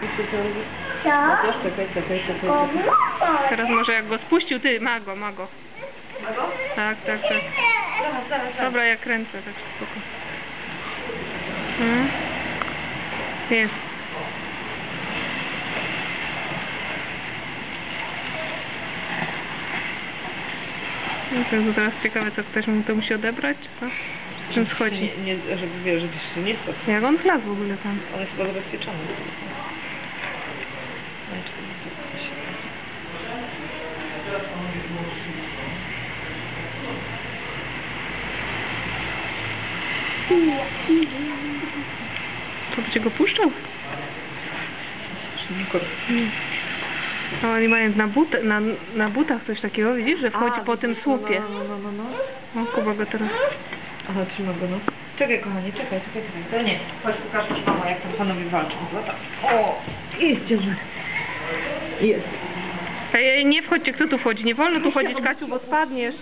Co? Czekaj, czekaj, czekaj. O, czekaj. mamo. Teraz może jak go spuścił, ty, ma go, ma go. Tak, tak, tak. Zaraz, zaraz, zaraz. Dobra, ja kręcę, tak spoko. Hmm? Jest. No to jest teraz ciekawe, co ktoś mu to musi odebrać, czy co? Z czym schodzi? Nie, nie, żeby wiesz, żebyś się nie spadł. Jak on wlazł w ogóle tam? On jest chyba zabezpieczony. Co, będzie go puszczał? Hmm. No oni mają na, but na, na butach coś takiego, widzisz, że wchodzi po tym słupie. No, no, no, no, no. O, Kuba go teraz... Aha, trzyma go, no. Czekaj, kochanie, czekaj, czekaj, czekaj. To nie. Chodź, pokażę ci mama, jak tam panowie walczą. No. O! Jest ciężar. Jest. Ej, ej, nie wchodźcie, kto tu wchodzi? Nie wolno tu chodzić, Kasiu, bo spadniesz.